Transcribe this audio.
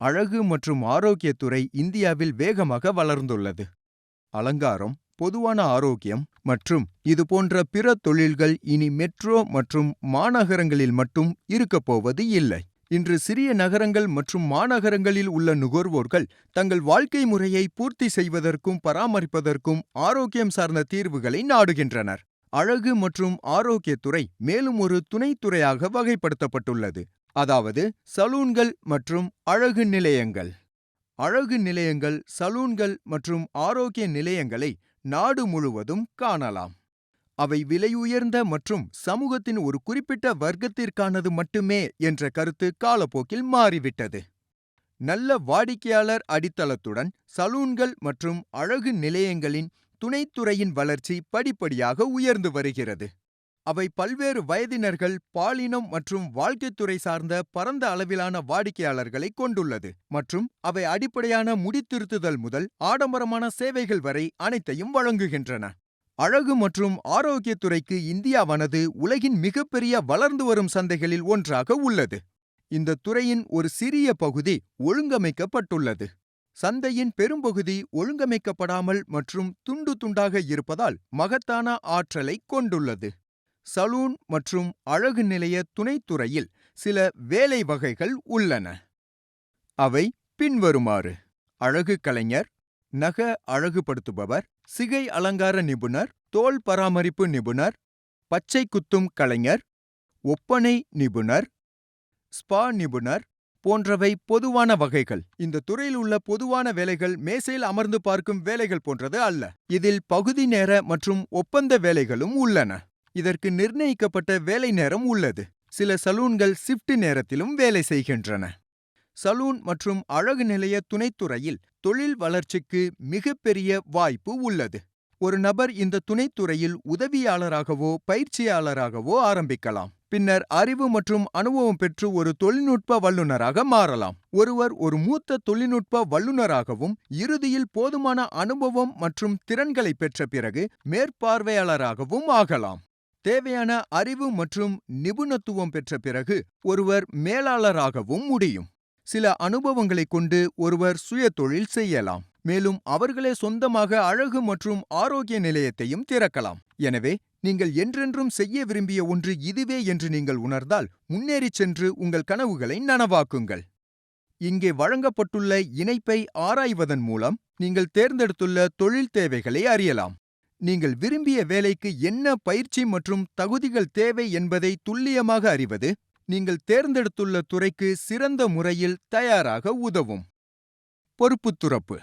அழகு மற்றும் ஆரோக்கியத்துறை இந்தியாவில் வேகமாக வளர்ந்துள்ளது. அலங்காரம் பொதுவான ஆரோக்கியம் மற்றும் இதுபோன்ற பிற தொழில்கள் இனி மெட்ரோ மற்றும் மாநகரங்களில் மட்டும் இருக்கப்போவது இல்லை. இன்று சிறிய நகரங்கள் மற்றும் மாநகரங்களில் உள்ள நுகர்வோர்கள் தங்கள் வாழ்க்கை முறையை பூர்த்தி செய்வதற்கும் பராமரிப்பதற்கும் ஆரோக்கியம் சார்ந்த தீர்வுகளை நாடுகின்றனர். அழகு மற்றும் ஆரோக்கியத்துறை மேலும் ஒரு துணைத்துறையாக வகைப்படுத்தப்பட்டுள்ளது. அதாவது சலூன்கள் மற்றும் அழகு நிலையங்கள். அழகு நிலையங்கள் சலூன்கள் மற்றும் ஆரோக்கிய நிலையங்களை நாடு முழுவதும் காணலாம். அவை விலையுயர்ந்த மற்றும் சமூகத்தின் ஒரு குறிப்பிட்ட வர்க்கத்திற்கானது மட்டுமே என்ற கருத்து காலப்போக்கில் மாறிவிட்டது. நல்ல வாடிக்கையாளர் அடித்தளத்துடன் சலூன்கள் மற்றும் அழகு நிலையங்களின் துணைத்துறையின் வளர்ச்சி படிப்படியாக உயர்ந்து வருகிறது. அவை பல்வேறு வயதினர்கள் பாலினம் மற்றும் வாழ்க்கைத்துறை சார்ந்த பரந்த அளவிலான வாடிக்கையாளர்களை கொண்டுள்ளது மற்றும் அவை அடிப்படையான முடித்திருத்துதல் முதல் ஆடம்பரமான சேவைகள் வரை அனைத்தையும் வழங்குகின்றன. அழகு மற்றும் ஆரோக்கியத்துறைக்கு இந்தியாவானது உலகின் மிகப்பெரிய வளர்ந்து வரும் சந்தைகளில் ஒன்றாக உள்ளது. இந்த துறையின் ஒரு சிறிய பகுதி ஒழுங்கமைக்கப்பட்டுள்ளது. சந்தையின் பெரும்பகுதி ஒழுங்கமைக்கப்படாமல் மற்றும் துண்டு துண்டாக இருப்பதால் மகத்தான ஆற்றலை கொண்டுள்ளது. சலூன் மற்றும் அழகு நிலைய துணைத்துறையில் சில வேலை வகைகள் உள்ளன. அவை பின்வருமாறு. அழகு கலைஞர் நக அழகுபடுத்துபவர் சிகை அலங்கார நிபுணர் தோல் பராமரிப்பு நிபுணர் பச்சை குத்தும் கலைஞர் ஒப்பனை நிபுணர் ஸ்பா நிபுணர் போன்றவை பொதுவான வகைகள். இந்த துறையில் உள்ள பொதுவான வேலைகள் மேசையில் அமர்ந்து பார்க்கும் வேலைகள் போன்றது அல்ல. இதில் பகுதி நேர மற்றும் ஒப்பந்த வேலைகளும் உள்ளன. இதற்கு நிர்ணயிக்கப்பட்ட வேலை நேரம் உள்ளது. சில சலூன்கள் ஷிஃப்ட் நேரத்திலும் வேலை செய்கின்றன. சலூன் மற்றும் அழகு நிலைய துணைத்துறையில் தொழில் வளர்ச்சிக்கு மிகப்பெரிய வாய்ப்பு உள்ளது. ஒரு நபர் இந்த துணைத்துறையில் உதவியாளராகவோ பயிற்சியாளராகவோ ஆரம்பிக்கலாம். பின்னர் அறிவு மற்றும் அனுபவம் பெற்று ஒரு தொழில்நுட்ப வல்லுநராக மாறலாம். ஒருவர் ஒரு மூத்த தொழில்நுட்ப வல்லுநராகவும் இறுதியில் போதுமான அனுபவம் மற்றும் திறன்களை பெற்ற பிறகு மேற்பார்வையாளராகவும் ஆகலாம். தேவையான அறிவு மற்றும் நிபுணத்துவம் பெற்ற பிறகு ஒருவர் மேலாளராகவும் முடியும். சில அனுபவங்களைக் கொண்டு ஒருவர் சுயதொழில் செய்யலாம். மேலும் அவர்களே சொந்தமாக அழகு மற்றும் ஆரோக்கிய நிலையத்தையும் திறக்கலாம். எனவே நீங்கள் என்றென்றும் செய்ய விரும்பிய ஒன்று இதுவே என்று நீங்கள் உணர்ந்தால் முன்னேறிச் சென்று உங்கள் கனவுகளை நனவாக்குங்கள். இங்கே வழங்கப்பட்டுள்ள இணைப்பை ஆராய்வதன் மூலம் நீங்கள் தேர்ந்தெடுத்துள்ள தொழில் தேவைகளை அறியலாம். நீங்கள் விரும்பிய வேலைக்கு என்ன பயிற்சி மற்றும் தகுதிகள் தேவை என்பதை துல்லியமாக அறிவது நீங்கள் தேர்ந்தெடுத்துள்ள துறைக்கு சிறந்த முறையில் தயாராக உதவும். பொறுப்புத்துறப்பு